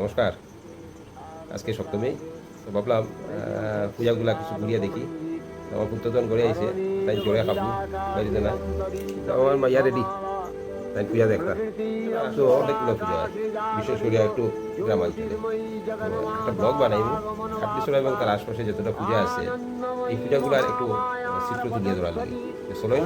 নমস্কার। আজকে সপ্তমী তো ভাবলাম পূজাগুলা কিছু ঘুরিয়ে দেখি। আমার পুত্রজন ঘরে আইছে তাই জোরে খাব বাড়িতে না। তো আমার মাইয়া রেডি তাই পূজা দেখতাম তো অনেকগুলো পূজা বিশেষ করে একটু গ্রামাঞ্চলে একটা ব্লগ বানাইব খাটলিশরা এবং তার আশপাশে যতটা পূজা আছে এই পূজাগুলো আর একটু চিত্র তুলিয়ে ধরা লাগে। তো চলোই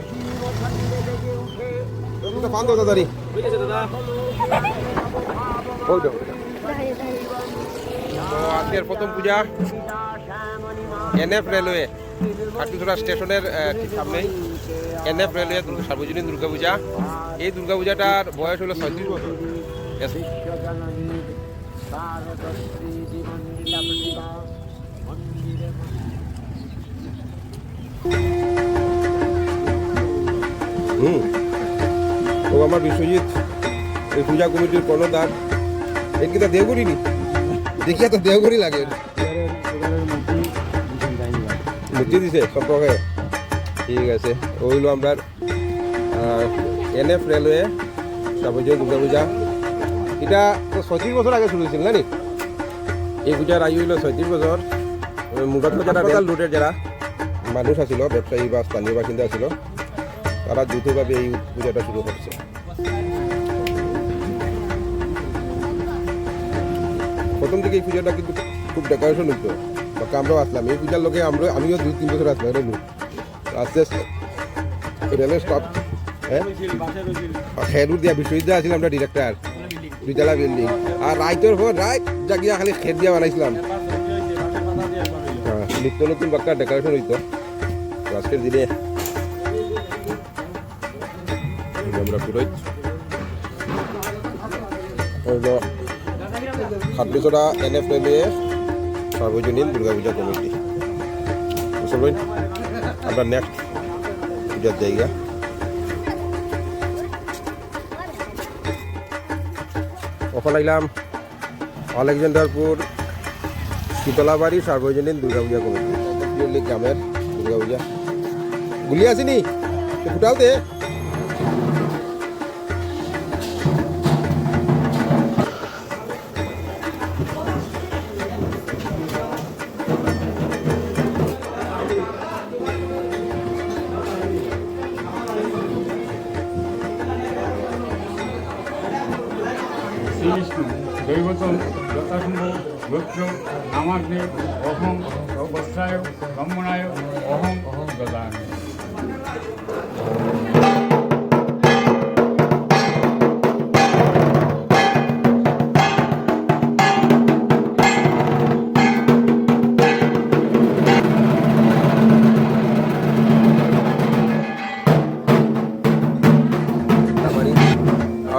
আজকের প্রথম পূজা। এনএফ রেলওয়ে খাটুছড়া স্টেশনের ঠিক সামনেই এনএফ রেলওয়ে সার্বজনীন দুর্গা পূজা এই দুর্গা পূজাটার বয়স হলো ছয়ত্রিশ বছর। হুম। আমার বিশ্বজিৎ, এই পূজা কমিটির কর্ণধার। এর কি তা দেওগুড়ি নি দেখিয়া তো দেওগুড়ি লাগে। মূর্তি দিছে সব প্রকারে ঠিক আছে ওইলো আমরা এন এফ রেলওয়ে সার্বজনীন দুর্গা পূজা। এটা তো ছয়ত্রিশ বছর আগে শুরু হয়েছিল না নি? এই পূজার আয়ু হইল ছয়ত্রিশ বছর রেল রুটের যারা মানুষ আছিল ব্যবসায়ী বা স্থানীয় বাসিন্দা আছিল। তারা দ্রুতভাবে এই পূজাটা শুরু করছে প্রথম থেকে এই পূজাটা কিন্তু খুব ডেকোরেশন হইতো। বা আমরাও আসলাম। এই পূজার লোকে আমরা আমিও দুই, তিন বছর আসলাম রেলু আস্তে আস্তে রেলের স্টপ হ্যাঁ? খেরু দিয়া বিশ্ববিদ্যালয় আছিল আমরা ডিরেক্টর দুইতলা বিল্ডিং আর রাইতের পর রাইত জাগিয়া খালি খের দিয়া বানাইছিলাম। হ্যাঁ নিত্য নতুন বাক্কা ডেকোরেশন হইতো। আজকের দিনে আমরা পুরোহিত হইল এন এফ এল এ সার্বজনীন দুর্গা পূজা কমিটি আমরা নেক্সট পূজার জায়গা। ওখানে আইলাম? আলেকজান্ডারপুর, শীতলাবাড়ি, সার্বজনীন দুর্গা পূজা কমিটি গ্রামের দুর্গা পূজা গুলি আসিনি? ফুটাও দে। শ্রীবিষ্ণু দৈবতম যথাসম্ভব গোত্র আমাকে অহং অবস্থায় ব্রহ্মণায় অহং দদামি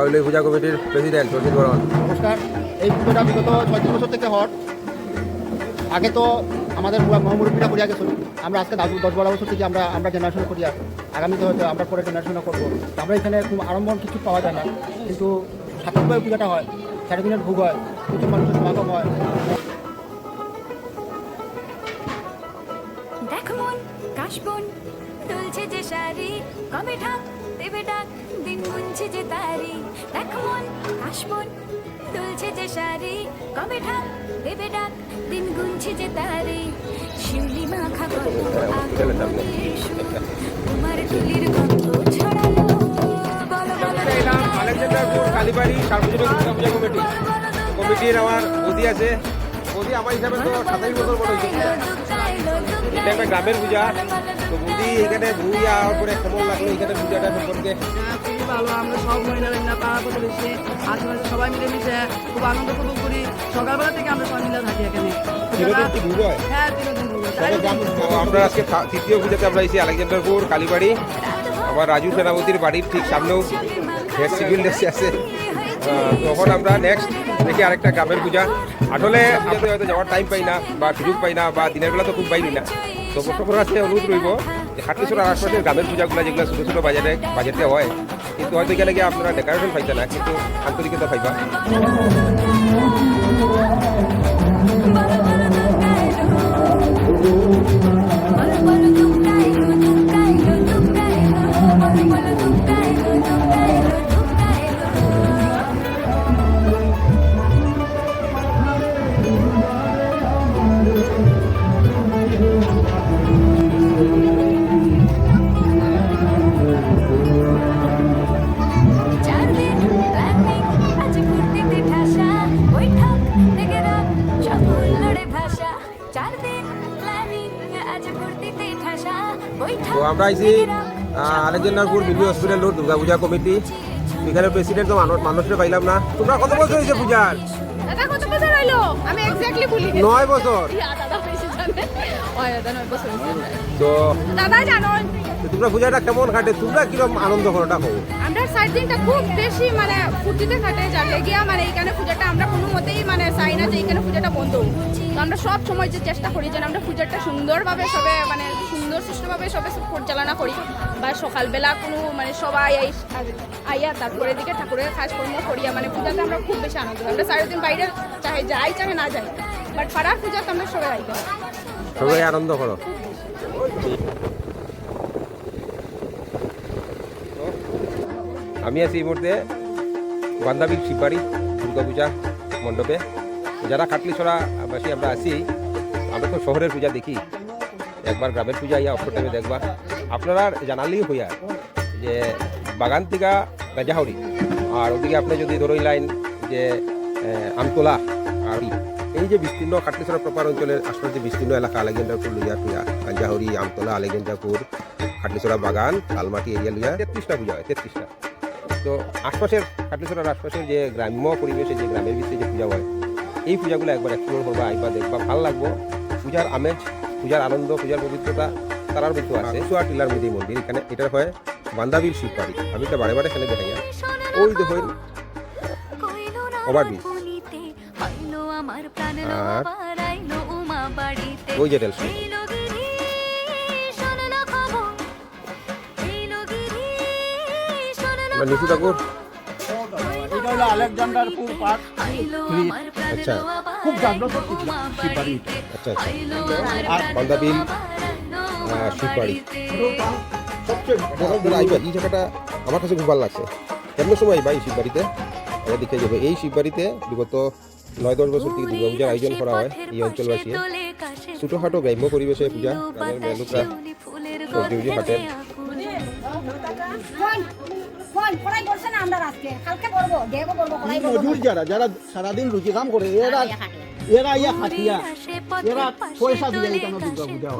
আওয়ামী পূজা কমিটির প্রেসিডেন্ট সচিন বরণ নমস্কার। এই পুজোটা বিগত ছয়ত্রিশ বছর থেকে হট আগে তো আমাদের মহামুরব্বীরা করিয়া গেছিল। আমরা আজকে দাদু দশ বারো বছর থেকে আমরা আমরা জেনারেশন করি আর আগামীতে হয়তো আমরা পরে জেনারেশনও করব। আমরা এখানে খুব আড়ম্বর কিছু পাওয়া যায় না। কিন্তু সার্থকভাবে পূজাটা হয়। চারি দিনের ভোগ হয়। প্রচুর মানুষের সমাগম হয়। দেখ মন কাশবন দুলছে যে শাড়ি কবে ঢাক দেবে ডাক? গুনছে যে তারি দেখ মন কাশবন দুলছে যে শাড়ি কবে ঢাক দেবে ডাক দিন গুনছে যে তারি। শিউলি মাখা আগমনের সুর, তোমার তুলির গন্ধ ছড়ালো। আলেকজান্ডারপুর কালীবাড়ি সার্বজনীন দুর্গা পূজা কমিটি। কমিটির আমার বদি আছে। বদি আমার হিসাবে তো সাতাইশ বছর বড় এটা একটা গ্রামের পূজা। তো বদি এখানে ঘুরি যাওয়ার পরে কেমন লাগল এখানে পূজাটা সম্পর্কে। ভালো আমরা সব মহিলারা মিলে পাড়া প্রতিবেশী আশেপাশে সবাই মিলে মিশে খুব আনন্দ উপভোগ করি। সকালবেলা থেকে আমরা সবাই মিলে থাকি এখানে। হয় আমরা আজকে তৃতীয় পূজাতে আমরা এসেছি আলেকজান্ডারপুর কালীবাড়ি। আমার রাজু সেনাপতির বাড়ির ঠিক সামনেও সিভিল ড্রেস আছে। তখন আমরা নেক্সট দেখি আরেকটা গ্রামের পূজা। আসলে আমরা হয়তো যাওয়ার টাইম পাই না বা সুযোগ পাই না বা দিনের বেলা তো খুব পাইনি না। তো বর্তমানে আছে অনুরোধ রইব যে হাটকিশোর আশপাশের গ্রামের পূজাগুলো যেগুলো ছোটো ছোটো বাজারে বাজেটে হয় কিন্তু হয়তো এখানে গিয়ে আপনারা ডেকোরেশন পাইতে না কিন্তু আন্তরিকতা পাইবা তো আমরা আইছি Alexanderpur B B hospital road Durga Puja committee. এখানে প্রেসিডেন্ট তো মানুষ মানুষকে পাইলাম না। তোমরা কত বছর হয়েছে পূজার? নয় বছর। বেশি জানে ওই দাদা নয় বছর হইছে। তো দাদা জানো তোমরা পূজাটা কেমন কাটে? তোমরা কীরকম আনন্দ করোটা হোক আমরা সাত দিনটা খুব বেশি মানে ফুর্তিতে কাটে গিয়া মানে এইখানে পূজাটা আমরা কোনো মতেই মানে চাই না যে পূজাটা বন্ধ তো আমরা সব সময় যে চেষ্টা করি যেন আমরা পূজাটা সুন্দরভাবে সবে মানে সুন্দর সুষ্ঠুভাবে সবে পরিচালনা করি। বা সকালবেলা কোনো মানে সবাই আই আইয়া তারপরে দিকে ঠাকুরের কাজকর্ম করিয়া মানে পূজাতে আমরা খুব বেশি আনন্দ আমরা সারাদিন বাইরে চাহে যাই চাহে না যাই। বাট পাড়ার পূজাতে আমরা সবাই আইতে সবাই আনন্দ করো। আমি আছি এই মুহূর্তে বান্দাবিল শিববাড়ি, দুর্গা পূজা মণ্ডপে। যারা কাটলিছড়া বাসী আমরা আছি, আমরা তো শহরের পূজা দেখি। একবার গ্রামের পূজা, ইয়া অপর টাইমে দেখবা আপনারা জানালেই হইয়া যে বাগান থেকে গাজাহরি। আর ওদিকে আপনি যদি ধরই লাইন যে আমতলা এই যে বিস্তীর্ণ কাটলিছড়া প্রপার অঞ্চলের আশপাশ যে বিস্তীর্ণ এলাকা আলেকজান্ডারপুর লুইয়া টুয়া গাঞ্জাহরি আমতলা আলেকজান্ডারপুর খাটলিছড়া বাগান লালমাটি এরিয়া লুইয়া তেত্রিশটা পূজা হয় তেত্রিশটা। তো আশপাশের খাটলিছড়ার আশপাশের যে গ্রাম্য পরিবেশে যে গ্রামের ভিতরে যে পূজা হয় এই পূজাগুলো একবার এক্সপ্লোর করবা আইবা দেখবা ভালো লাগবো। পূজার আমেজ পূজার আনন্দ পূজার পবিত্রতা তারার মধ্যে আছে। সোয়া টিলার মধ্যে মন্দির এখানে এটা হয় বান্দাবীর শিববাড়ি। আমি এটা বারে বারে এখানে দেখাই ওই দেখুন ওভারব্রিজ। ওই যে। আমরা নিচু ঠাকুর। এটা হলো আলেকজান্ডারপুর পার্ক। আচ্ছা। খুব জাগ্রত শিববাড়ি আচ্ছা আচ্ছা। আর বান্দাবিল আহ, শিববাড়ি। সবচেয়ে বড় বড় আইবা এই জায়গাটা আমার কাছে খুব ভালো লাগছে। কেমন সময় ভাই শিববাড়িতে? আমরা দেখে যাব। এই শিববাড়িতে বিগত নয় দশ বছর থেকে দুর্গা পূজার আয়োজন করা হয় এই অঞ্চলবাসী। ছোটোখাটো গ্রাম্য পরিবেশে পূজা গ্রামের মেলুকরা সবজি উজি হাটের ফোন ফোন পড়াই করছে না আমরা আজকে কালকে করব দেখো করব পড়াই করব। মজুর যারা যারা সারাদিন রুজি কাম করে এরা এরা ইয়া খাটিয়া এরা পয়সা দিয়ে এখানে দুর্গা পূজা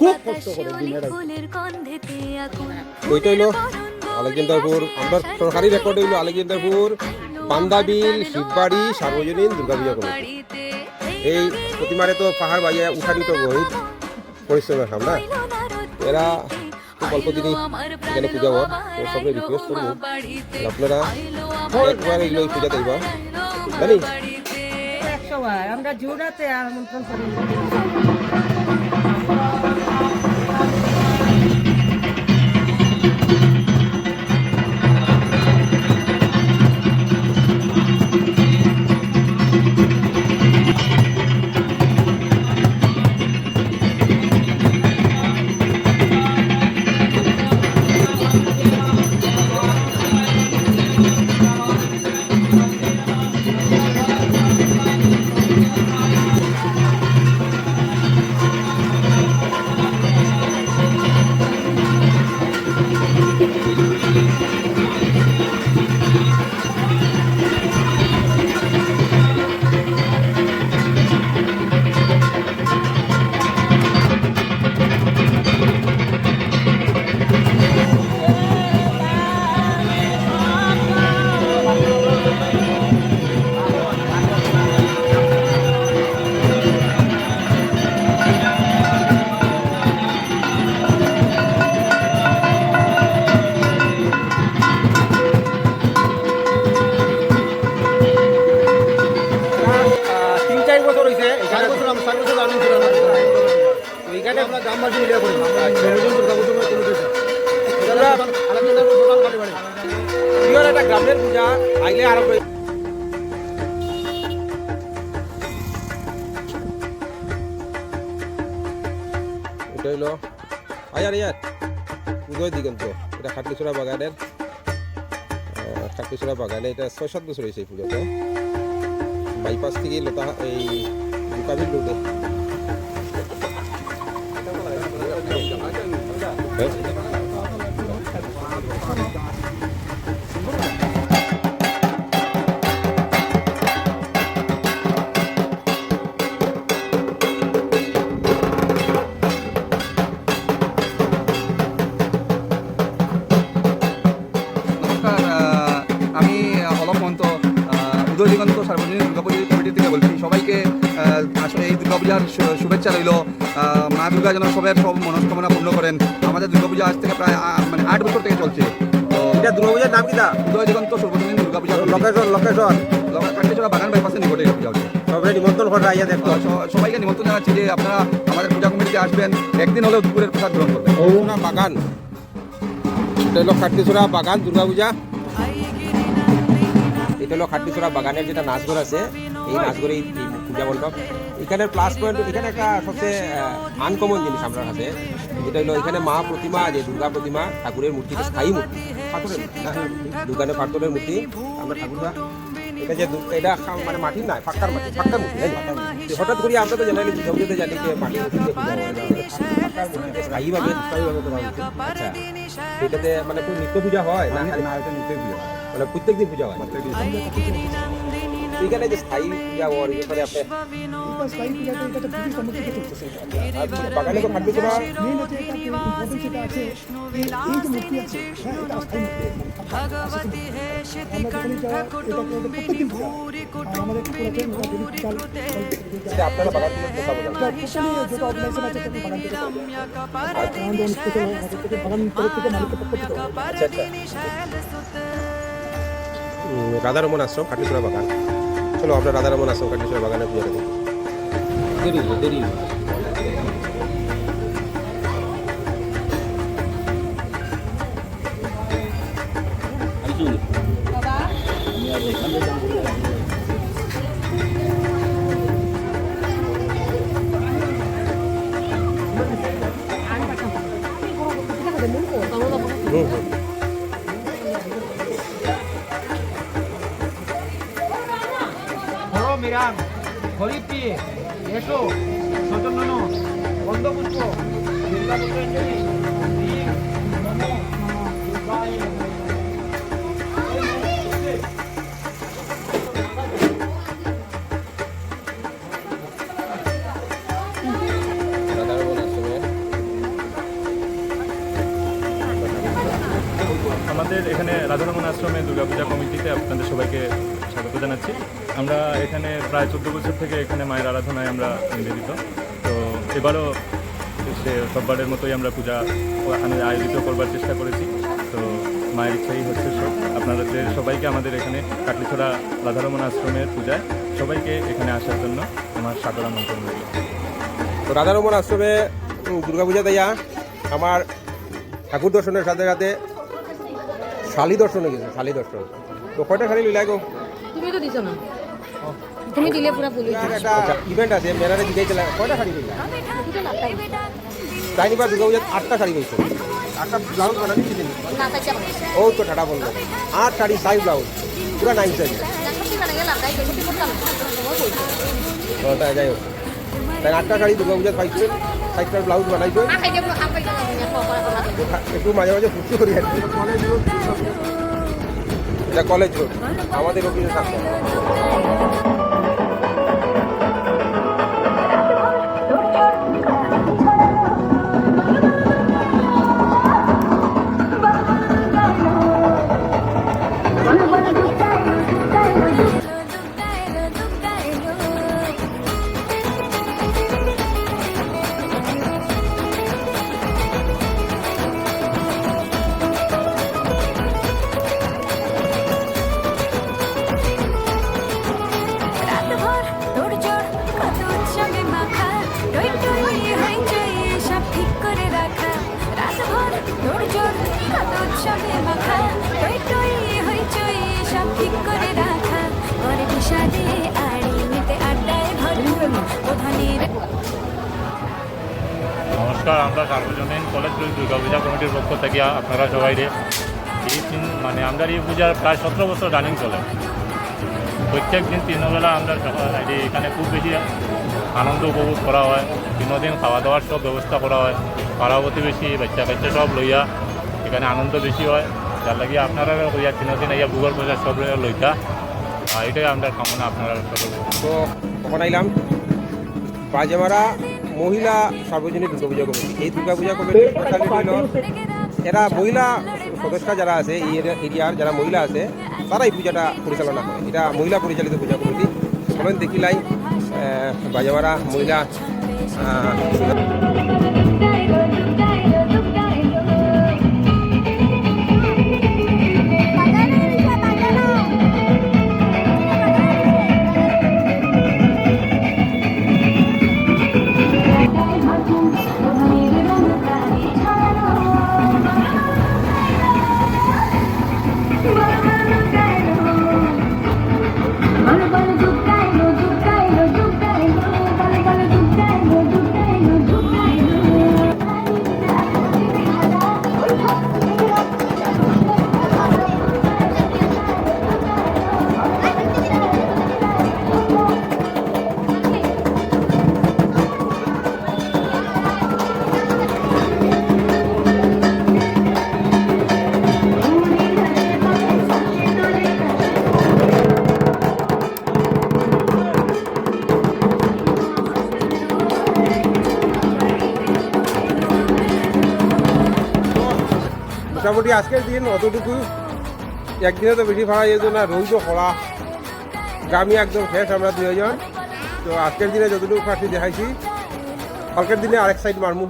খুব কষ্ট করে দিনের ওইটা হইল আলেকজান্ডারপুর আমরা সরকারি রেকর্ড হইল আলেকজান্ডারপুর বান্দাবিল, শিববাড়ি, সার্বজনীন দুর্গা পূজা কমিটি। এই প্রতিমারে তো পাহাড় বাইয়া উঠানি তো বহুত পরিশ্রমের কাম না? এরা খুব অল্প দিনই এখানে পূজা হয় তো সবাই রিকোয়েস্ট করব আপনারা একবার এগুলো এই পূজা দেখবা জানি? আমরা জোড়াতে আমন্ত্রণ করি। আমরা গ্রামবাসী মিলিয়ে করি সর্বজন দুর্গা পুজো বাড়ি প্রিয় একটা গ্রামের পূজা আইলে আরম্ভ এটা হইল আয়ার ইয়ার উদয় দিগন্ত। এটা খাটলিছড়া বাগানের খাটলিছড়া বাগানে এটা ছয় সাত বছর হয়েছে এই পুজোটা। বাইপাস থেকে লতা এই মুকাবিল রোডে। হ্যাঁ দুর্গাপূজার শুভেচ্ছা রইল। মা দুর্গা যেন সবের সব মনস্কামনা পূর্ণ করেন। আমাদের দুর্গাপূজা আজ থেকে প্রায় মানে আট বছর থেকে চলছে। তো এটা দুর্গাপূজার নাম কিটা উদয় দিগন্ত সর্বজনীন দুর্গাপূজা। লোকেশন লোকেশন কান্টেশ্বরা বাগান বাইপাসে নিকটে এই পূজা হচ্ছে সবাই নিমন্ত্রণ করা ইয়া দেখো। সবাইকে নিমন্ত্রণ জানাচ্ছি যে আপনারা আমাদের পূজা কমিটিতে আসবেন। একদিন হলেও দুপুরের প্রসাদ গ্রহণ করবেন। না বাগান। এটা হলো খাট্টিছড়া বাগান দুর্গাপূজা। এটা হলো খাট্টিছড়া বাগানের যেটা নাচঘর আছে এই নাচঘরে এই এই পূজা মণ্ডপ। এখানে প্লাস পয়েন্ট এখানে একটা সবচেয়ে আনকমন জিনিস আপনার কাছে যেটা হলো এখানে মা প্রতিমা যে দুর্গা প্রতিমা ঠাকুরের মূর্তি স্থায়ী মূর্তি। পাথরের মূর্তি দোকানে পাথরের মূর্তি আমরা ঠাকুরদা এটা যে এটা মানে মাটির না পাক্কার মাটি পাক্কার মূর্তি হঠাৎ করে আমরা তো দুর্গা পুজোতে জানি যে মাটির মূর্তি হয় স্থায়ীভাবে স্থায়ীভাবে আচ্ছা। এটাতে মানে কোনো নিত্য পূজা হয়? না নিত্য পূজা। মানে প্রত্যেক দিন পূজা হয়। এখানে যে স্থায়ী পূজা ওর এখানে আপনি আর বাগানে তো খাদ্য করা। সেটা আপনারা বাগান থেকে কথা বলেন আচ্ছা আচ্ছা। উম, রাধারমন আশ্রম কাটিসরা বাগান। চলো আমরা রাধারমন আশ্রম কাটিসরা বাগানে পুজো দেবো দেরি দেরি বছর থেকে এখানে মায়ের আরাধনায় আমরা নিবেদিত তো এবারও সে সববারের মতোই আমরা পূজা এখানে আয়োজিত করবার চেষ্টা করেছি। তো মায়ের ইচ্ছাই হচ্ছে সব। আপনাদের সবাইকে আমাদের এখানে কাটলিছড়া রাধারমন আশ্রমের পূজায় সবাইকে এখানে আসার জন্য আমার সাদর আমন্ত্রণ রইল। তো রাধারমন আশ্রমে উম, দুর্গাপূজাতে ইয়া আমার ঠাকুর দর্শনের সাথে সাথে শালি দর্শনে গেছে শালি দর্শন। তো কয়টা শালি লইলাই গো? তুমি তো দিছো না। তুমি দিলে পুরা পুলিশ একটা ইভেন্ট আছে মেলারে জিগাইছিল কয়টা শাড়ি লইলা তাই নিবা আটটা শাড়ি পাইছো আটটা ব্লাউজ বানাবি কি দিন ও তো ঠাডা বলল। আট শাড়ি সাইজ ব্লাউজ পুরা নাইন সাইজ ও তাই যাই হোক। তাই আটটা শাড়ি দুর্গাপূজাত পাইছো সাইজটার ব্লাউজ বানাইছো? একটু মাঝে মাঝে ফুর্তি করি আর। এটা কলেজ রোড আমাদের অফিসে থাকতো নমস্কার, আমরা সার্বজনীন কলেজ দুর্গা পূজা কমিটির পক্ষ থেকে আপনারা সবাই এই তিন মানে আমরা এই পূজার প্রায় সতেরো বছর রানিং চলে। প্রত্যেক দিন তিনবেলা আমরা এখানে খুব বেশি আনন্দ উপভোগ করা হয়। তিনদিন খাওয়া দাওয়ার সব ব্যবস্থা করা হয়। পাড়া প্রতিবেশী বাচ্চা কাচ্চা সব লইয়া এখানে আনন্দ বেশি হয়। যার লাগিয়ে আপনারা লইয়া তিনদিন ইয়া ভূগোল পূজা সব লইতা। আর এটাই আমরা কামনা আপনারা সকল তো কখন আইলাম। বাজেমারা মহিলা সার্বজনীন দুর্গাপূজা কমিটি। এই দুর্গাপূজা কমিটির স্পেশালিটি হলো এরা মহিলা সদস্য যারা আছে, এই এরিয়া- এরিয়ার যারা মহিলা আছে তারা এই পূজাটা পরিচালনা করে। এটা মহিলা পরিচালিত পূজা কমিটি। সবাই দেখিলাই বাজাবারা মহিলা মোটামুটি আজকের দিন অতটুকু। একদিনে তো বেশি ভাড়া যেত না রোজ খোলা গ্রামে একদম ফ্রেশ আমরা দুজন তো আজকের দিনে যতটুকু পারছি দেখাইছি, কালকের দিনে আরেক সাইড মারমু।